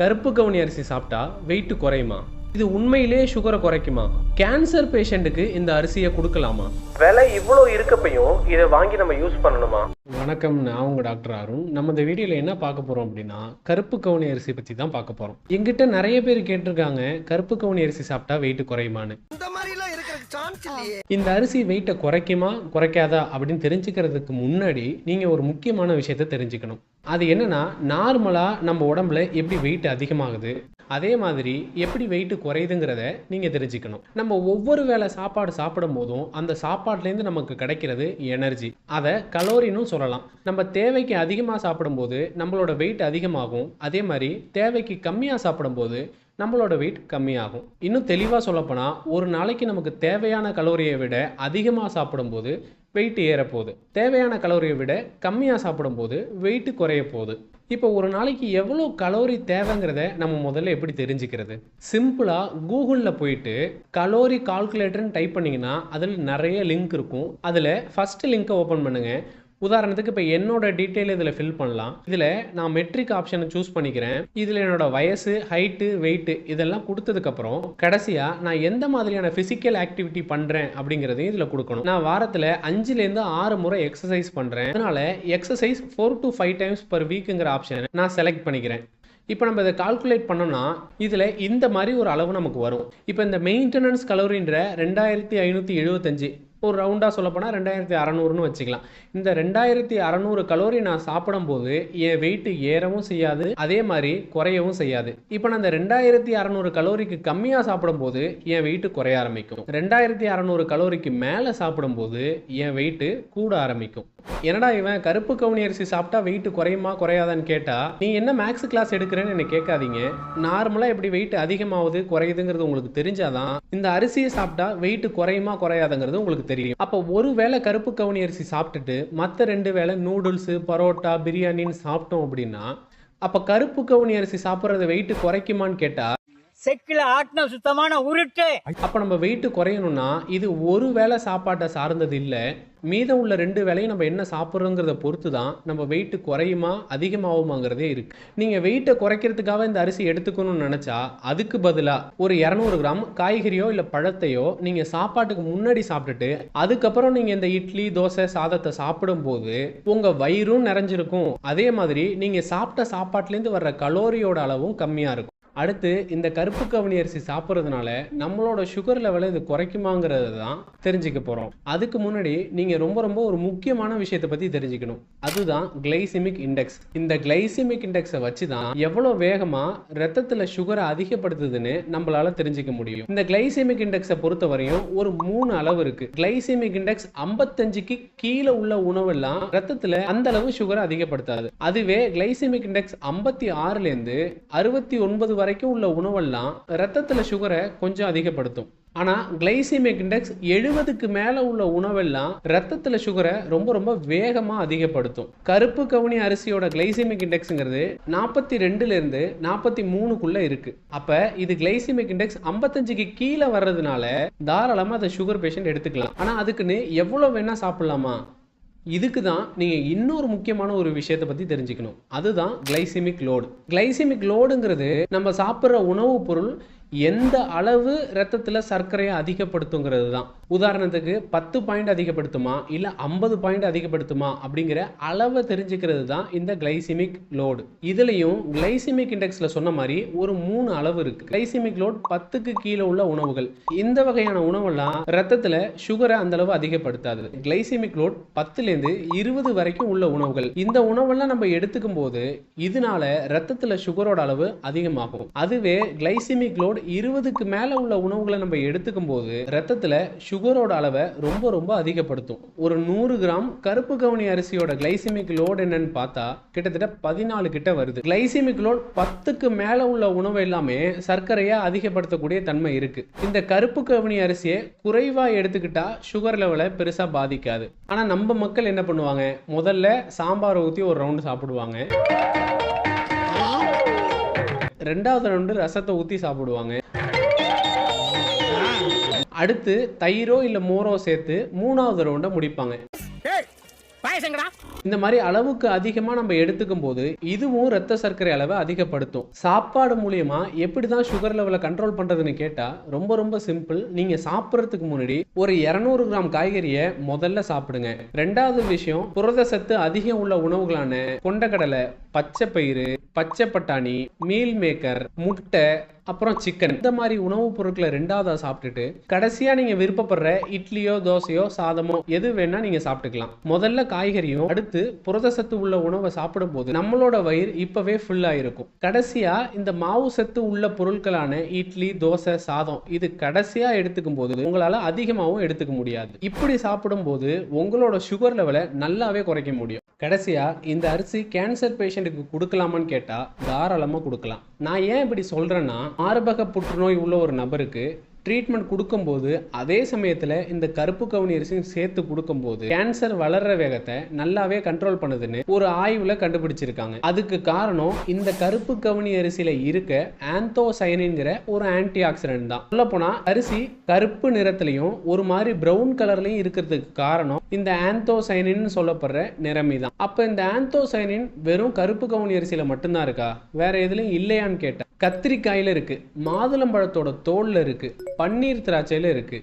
கருப்பு கவுனி அரிசி சாப்பிட்டா வெயிட் குறையுமா? இது உண்மையிலே சுகரை குறைக்குமா? கேன்சர் பேஷண்ட்டுக்கு இந்த அரிசியை கொடுக்கலாமா? விலை இவ்வளோ இருக்கப்பையும் இதை வாங்கி நம்ம யூஸ் பண்ணணுமா? வணக்கம் நான் உங்க டாக்டர் அருண். நம்ம இந்த வீடியோல என்ன பார்க்க போறோம் அப்படின்னா கருப்பு கவுனி அரிசி பத்தி தான் பார்க்க போறோம். எங்கிட்ட நிறைய பேர் கேட்டிருக்காங்க கருப்பு கவுனி அரிசி சாப்பிட்டா வெயிட் குறையுமான்னு. இந்த மாதிரிலாம் இருக்கிற சான்ஸ் இல்லையே. இந்த அரிசி வெயிட்டை குறைக்குமா குறைக்காதா அப்படின்னு தெரிஞ்சுக்கிறதுக்கு முன்னாடி நீங்கள் ஒரு முக்கியமான விஷயத்தை தெரிஞ்சுக்கணும். அது என்னன்னா நார்மலாக நம்ம உடம்புல எப்படி வெயிட் அதிகமாகுது அதே மாதிரி எப்படி வெயிட் குறையுதுங்கிறத நீங்கள் தெரிஞ்சுக்கணும். நம்ம ஒவ்வொரு வேளை சாப்பாடு சாப்பிடும் போதும் அந்த சாப்பாட்லேருந்து நமக்கு கிடைக்கிறது எனர்ஜி அதை கலோரின்னு சொல்லலாம். நம்ம தேவைக்கு அதிகமாக சாப்பிடும்போது நம்மளோட வெயிட் அதிகமாகும். அதே மாதிரி தேவைக்கு கம்மியாக சாப்பிடும்போது நம்மளோட வெயிட் கம்மியாகும். இன்னும் தெளிவாக சொல்லப்போனால் ஒரு நாளைக்கு நமக்கு தேவையான கலோரியை விட அதிகமாக சாப்பிடும்போது வெயிட் ஏறப்போகுது. தேவையான கலோரியை விட கம்மியாக சாப்பிடும்போது வெயிட் குறைய போகுது. இப்போ ஒரு நாளைக்கு எவ்வளோ கலோரி தேவைங்கிறத நம்ம முதல்ல எப்படி தெரிஞ்சுக்கிறது? சிம்பிளாக கூகுளில் போயிட்டு கலோரி கால்குலேட்டர்னு டைப் பண்ணிங்கன்னா அதில் நிறைய லிங்க் இருக்கும். அதில் ஃபஸ்ட்டு லிங்க்கை ஓப்பன் பண்ணுங்கள் உதாரணத்துக்கு இப்போ என்னோட டீட்டெயில் இதில் ஃபில் பண்ணலாம். இதில் நான் மெட்ரிக் ஆப்ஷனை சூஸ் பண்ணிக்கிறேன். இதில் என்னோட வயசு ஹைட்டு வெயிட்டு இதெல்லாம் கொடுத்ததுக்கப்புறம் கடைசியாக நான் எந்த மாதிரியான ஃபிசிக்கல் ஆக்டிவிட்டி பண்ணுறேன் அப்படிங்கிறதையும் இதில் கொடுக்கணும். நான் வாரத்தில் அஞ்சுலேருந்து ஆறு முறை எக்ஸசைஸ் பண்ணுறேன் அதனால் exercise four to five times per வீக்குங்கிற ஆப்ஷனை நான் செலக்ட் பண்ணிக்கிறேன். இப்போ நம்ம இதை கால்குலேட் பண்ணோம்னா இதில் இந்த மாதிரி ஒரு அளவு நமக்கு வரும். இப்போ இந்த மெயின்டெனன்ஸ் கலோரின்ற ரெண்டாயிரத்தி ஐநூற்றி எழுபத்தஞ்சு ஒரு ரவுண்டாக சொல்லப்போனால் ரெண்டாயிரத்தி அறநூறுன்னு வச்சுக்கலாம். இந்த ரெண்டாயிரத்தி அறநூறு கலோரி நான் சாப்பிடும்போது என் வெயிட்டு ஏறவும் செய்யாது அதே மாதிரி குறையவும் செய்யாது. இப்போ நான் இந்த ரெண்டாயிரத்தி அறநூறு கலோரிக்கு கம்மியாக சாப்பிடும்போது என் வெயிட்டு குறைய ஆரம்பிக்கும். ரெண்டாயிரத்தி அறநூறு கலோரிக்கு மேலே சாப்பிடும்போது என் வெயிட்டு கூட ஆரம்பிக்கும். என்னடா இவன் கருப்பு கவுனி அரிசி சாப்பிட்டா வெயிட் குறையுமா குறையாதான்னு கேட்டா நீ என்ன மேக்ஸ் கிளாஸ் எடுக்கிறேன்னு என்ன கேட்காதீங்க. நார்மலா எப்படி வெயிட் அதிகமாகுது குறையுதுங்கிறது உங்களுக்கு தெரிஞ்சாதான் இந்த அரிசியை சாப்பிட்டா வெயிட் குறையுமா குறையாதுங்கிறது உங்களுக்கு தெரியும். அப்போ ஒரு வேளை கருப்பு கவுனி அரிசி சாப்பிட்டுட்டு மற்ற ரெண்டு வேளை நூடுல்ஸ் பரோட்டா பிரியாணின்னு சாப்பிட்டோம் அப்படின்னா அப்போ கருப்பு கவுனி அரிசி சாப்பிட்றது வெயிட் குறைக்குமான்னு கேட்டா செக்கில் ஆட்டின சுத்தமான உருட்டு. அப்போ நம்ம வெயிட் குறையணும்னா இது ஒரு வேளை சாப்பாட்டை சார்ந்தது இல்லை. மீதம் உள்ள ரெண்டு வேலையும் நம்ம என்ன சாப்பிட்றோங்கிறத பொறுத்து தான் நம்ம வெயிட் குறையுமா அதிகமாகுமாங்கிறதே இருக்கு. நீங்கள் வெயிட்டை குறைக்கிறதுக்காக இந்த அரிசி எடுத்துக்கணும்னு நினச்சா அதுக்கு பதிலாக ஒரு இரநூறு கிராம் காய்கறியோ இல்லை பழத்தையோ நீங்கள் சாப்பாட்டுக்கு முன்னாடி சாப்பிட்டுட்டு அதுக்கப்புறம் நீங்கள் இந்த இட்லி தோசை சாதத்தை சாப்பிடும்போது உங்கள் வயிறும் நிறைஞ்சிருக்கும். அதே மாதிரி நீங்கள் சாப்பிட்ட சாப்பாட்டுலேருந்து வர்ற கலோரியோட அளவும் கம்மியாக இருக்கும். அடுத்து இந்த கருப்பு கவனி அரிசி சாப்பிட்றதுனால நம்மளோட சுகர் லெவலை இது குறைக்குமாங்கிறது தான் தெரிஞ்சுக்க போகிறோம் அதுக்கு முன்னாடி நீங்கள் ரொம்ப ரொம்ப ஒரு முக்கியமான விஷயத்தை பற்றி தெரிஞ்சுக்கணும். அதுதான் கிளைசிமிக் இண்டெக்ஸ் இந்த கிளைசிமிக் இண்டெக்ஸை வச்சு தான் எவ்வளோ வேகமாக ரத்தத்தில் சுகரை அதிகப்படுத்துதுன்னு நம்மளால தெரிஞ்சுக்க முடியும். இந்த கிளைசிமிக் இண்டெக்ஸை பொறுத்த வரையும் ஒரு மூணு அளவு இருக்கு. கிளைசிமிக் இண்டெக்ஸ் ஐம்பத்தஞ்சுக்கு கீழே உள்ள உணவெல்லாம் ரத்தத்தில் அந்த அளவு சுகரை அதிகப்படுத்தாது. அதுவே கிளைசிமிக் இண்டெக்ஸ் ஐம்பத்தி ஆறுலேருந்து அறுபத்தி ஒன்பது வரைக்கும் உள்ள உணவெல்லாம் ரத்தத்தில் சுகரை கொஞ்சம் அதிகப்படுத்தும். ஆனால் கிளைசிமிக் இண்டெக்ஸ் எழுபதுக்கு மேலே உள்ள உணவெல்லாம் ரத்தத்தில் சுகரை ரொம்ப ரொம்ப வேகமாக அதிகப்படுத்தும். கருப்பு கவுனி அரிசியோட கிளைசிமிக் இண்டெக்ஸுங்கிறது நாற்பத்தி ரெண்டுலேருந்து நாற்பத்தி மூணுக்குள்ளே இருக்குது அப்போ இது கிளைசிமிக் இண்டெக்ஸ் ஐம்பத்தஞ்சுக்கு கீழே வர்றதுனால தாராளமாக அதை சுகர் பேஷண்ட் எடுத்துக்கலாம். ஆனால் அதுக்குன்னு எவ்வளோ வேணால் சாப்பிட்லாமா? இதுக்கு தான் நீங்கள் இன்னொரு முக்கியமான ஒரு விஷயத்தை பற்றி தெரிஞ்சுக்கணும். அதுதான் கிளைசிமிக் லோடு கிளைசிமிக் லோடுங்கிறது நம்ம சாப்பிட்ற உணவுப் பொருள் எந்த அளவு ரத்தத்தில் சர்க்கரையை அதிகப்படுத்துங்கிறது தான் உதாரணத்துக்கு பத்து பாயிண்ட் அதிகப்படுத்துமா இல்லை ஐம்பது பாயிண்ட் அதிகப்படுத்துமா அப்படிங்கிற அளவை தெரிஞ்சுக்கிறது தான் இந்த கிளைசிமிக் லோடு இதுலேயும் கிளைசிமிக் இண்டெக்ஸில் சொன்ன மாதிரி ஒரு மூணு அளவு இருக்குது கிளைசிமிக் லோட் பத்துக்கு கீழே உள்ள உணவுகள். இந்த வகையான உணவெல்லாம் ரத்தத்தில் சுகரை அந்த அளவு அதிகப்படுத்தாது. கிளைசிமிக் லோட் பத்துலேருந்து இருபது வரைக்கும் உள்ள உணவுகள். இந்த உணவெல்லாம் நம்ம எடுத்துக்கும் போது இதனால ரத்தத்தில் சுகரோட அளவு அதிகமாகும். அதுவே கிளைசிமிக் லோட் இருபதுக்கு மேலே உள்ள உணவுகளை நம்ம எடுத்துக்கும் போது ரத்தத்தில் சுகர் சுகரோட அளவை ரொம்ப ரொம்ப அதிகப்படுத்தும். ஒரு நூறு கிராம் கருப்பு கவுனி அரிசியோட கிளைசிமிக் லோட் என்னன்னு பார்த்தா கிட்டத்தட்ட பதினாலு கிட்ட வருது. கிளைசிமிக் லோட் பத்துக்கு மேலே உள்ள உணவு எல்லாமே சர்க்கரையை அதிகப்படுத்தக்கூடிய தன்மை இருக்கு. இந்த கருப்பு கவுனி அரிசியை குறைவா எடுத்துக்கிட்டா சுகர் லெவலை பெருசா பாதிக்காது. ஆனா நம்ம மக்கள் என்ன பண்ணுவாங்க? முதல்ல சாம்பார் ஊற்றி ஒரு ரவுண்டு சாப்பிடுவாங்க. ரெண்டாவது ரவுண்டு ரசத்தை ஊற்றி சாப்பிடுவாங்க. அடுத்து தயிரோ இல்லை மோரோ சேர்த்து மூணாவது ரவுண்டை முடிப்பாங்க. இந்த மாதிரி அளவுக்கு அதிகமாக நம்ம எடுத்துக்கும் போது இதுவும் ரத்த சர்க்கரை அளவை அதிகப்படுத்தும். சாப்பாடு மூலியமா எப்படி தான் சுகர் லெவலை கண்ட்ரோல் பண்ணுறதுன்னு கேட்டால் ரொம்ப ரொம்ப சிம்பிள் நீங்கள் சாப்பிட்றதுக்கு முன்னாடி ஒரு இரநூறு கிராம் காய்கறியை முதல்ல சாப்பிடுங்க. ரெண்டாவது விஷயம் புரத சத்து அதிகம் உள்ள உணவுகளான கொண்டக்கடலை பச்சை பயிறு பச்சை பட்டாணி மீல் மேக்கர் முட்டை அப்புறம் சிக்கன் இந்த மாதிரி உணவுப் பொருட்களை ரெண்டாவதா சாப்பிட்டுட்டு கடைசியா நீங்க விருப்பப்படுற இட்லியோ தோசையோ சாதமோ எது வேணா நீங்க சாப்பிட்டுக்கலாம். முதல்ல காய்கறியும் அடுத்து புரத சத்து உள்ள உணவை சாப்பிடும்போது நம்மளோட வயிறு இப்பவே ஃபுல்லா இருக்கும் கடைசியா இந்த மாவு சத்து உள்ள பொருட்களான இட்லி தோசை சாதம் இது கடைசியா எடுத்துக்கும் போது உங்களால அதிகமாகவும் எடுத்துக்க முடியாது. இப்படி சாப்பிடும்போது உங்களோட சுகர் லெவலை நல்லாவே குறைக்க முடியும். கடைசியா இந்த அரிசி கேன்சர் பேஷண்ட்டுக்கு கொடுக்கலாமான்னு கேட்டா தாராளமா கொடுக்கலாம். நான் ஏன் இப்படி சொல்றேன்னா மார்பக புற்றுநோய் உள்ள ஒரு நபருக்கு ட்ரீட்மெண்ட் கொடுக்கும்போது அதே சமயத்தில் இந்த கருப்பு கவுனி அரிசியும் சேர்த்து கொடுக்கும்போது கேன்சர் வளர்ற வேகத்தை நல்லாவே கண்ட்ரோல் பண்ணுதுன்னு ஒரு ஆய்வில் கண்டுபிடிச்சிருக்காங்க. அதுக்கு காரணம் இந்த கருப்பு கவுனி அரிசியில் இருக்க ஆந்தோசைனின்கிற ஒரு ஆன்டி ஆக்சிடென்ட் தான் சொல்லப்போனால் அரிசி கருப்பு நிறத்துலையும் ஒரு மாதிரி ப்ரௌன் கலர்லையும் இருக்கிறதுக்கு காரணம் இந்த ஆந்தோசைனின்னு சொல்லப்படுற நிறமி தான். அப்போ இந்த ஆந்தோசைனின் வெறும் கருப்பு கவுனி அரிசியில் மட்டும்தான் இருக்கா? வேற எதுலையும் இல்லையான்னு கேட்டேன் கத்திரிக்காயில் இருக்கு மாதுளம்பழத்தோட தோலில் இருக்கு பன்னீர் திராட்சையில் இருக்கு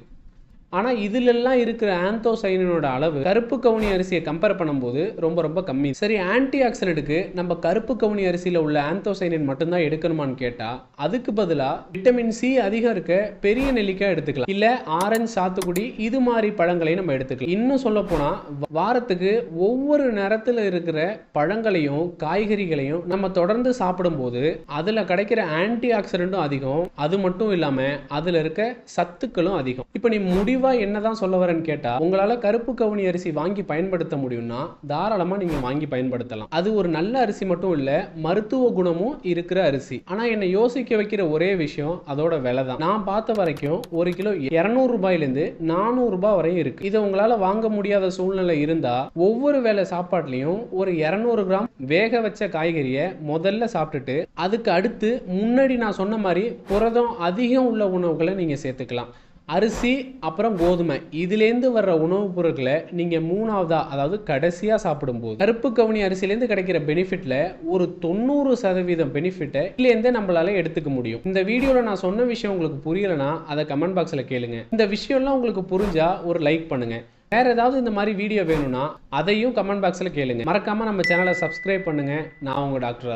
ஆனால் இதிலெல்லாம் இருக்கிற ஆந்தோசைனினோட அளவு கருப்பு கவுனி அரிசியை கம்பேர் பண்ணும்போது ரொம்ப ரொம்ப கம்மி. சரி ஆன்டி ஆக்சிடென்ட்டுக்கு நம்ம கருப்பு கவுனி அரிசியில் உள்ள ஆந்தோசைனின் மட்டும்தான் எடுக்கணுமான்னு கேட்டால் அதுக்கு பதிலாக விட்டமின் சி அதிகம் இருக்க பெரிய நெல்லிக்காய் எடுத்துக்கலாம். இல்லை ஆரஞ்சு சாத்துக்குடி இது மாதிரி பழங்களையும் நம்ம எடுத்துக்கலாம். இன்னும் சொல்ல போனால் வாரத்துக்கு ஒவ்வொரு நேரத்தில் இருக்கிற பழங்களையும் காய்கறிகளையும் நம்ம தொடர்ந்து சாப்பிடும்போது அதில் கிடைக்கிற ஆன்டி ஆக்சிடென்ட்டும் அதிகம். அது மட்டும் இல்லாமல் அதில் இருக்க சத்துக்களும் அதிகம். இப்போ நீ முடிவு என்னதான் சொல்ல வரேன்னு கேட்டால் உங்களால் கருப்பு கவுனி அரிசி வாங்கி பயன்படுத்த முடியும்னா தாராளமாக நீங்கள் வாங்கி பயன்படுத்தலாம். அது ஒரு நல்ல அரிசி மட்டும் இல்லை மருத்துவ குணமும் இருக்கிற அரிசி. ஆனால் என்னை யோசிக்க வைக்கிற ஒரே விஷயம் அதோட விலை தான் நான் பார்த்த வரைக்கும் ஒரு கிலோ இரநூறு ரூபாயிலேருந்து நானூறு ரூபாய் வரையும் இருக்கு. இதை உங்களால் வாங்க முடியாத சூழ்நிலை இருந்தால் ஒவ்வொரு வேலை சாப்பாட்லேயும் ஒரு இரநூறு கிராம் வேக வச்ச காய்கறியை முதல்ல சாப்பிட்டுட்டு அதுக்கு அடுத்து முன்னாடி நான் சொன்ன மாதிரி புரதம் அதிகம் உள்ள உணவுகளை நீங்கள் சேர்த்துக்கலாம். அரிசி அப்புறம் கோதுமை. இதுலேருந்து வர்ற உணவுப் பொருட்களை நீங்கள் மூணாவதாக அதாவது கடைசியாக சாப்பிடும்போது கருப்பு கவுனி அரிசிலேருந்து கிடைக்கிற பெனிஃபிட்டில் ஒரு தொண்ணூறு சதவீதம் பெனிஃபிட்டை இதுலேருந்தே நம்மளால எடுத்துக்க முடியும். இந்த வீடியோவில் நான் சொன்ன விஷயம் உங்களுக்கு புரியலைன்னா அதை கமெண்ட் பாக்ஸில் கேளுங்க. இந்த விஷயம்லாம் உங்களுக்கு புரிஞ்சா ஒரு லைக் பண்ணுங்க. வேற ஏதாவது இந்த மாதிரி வீடியோ வேணும்னா அதையும் கமெண்ட் பாக்ஸில் கேளுங்க. மறக்காம நம்ம சேனலை சப்ஸ்கிரைப் பண்ணுங்க. நான் உங்கள் டாக்டர்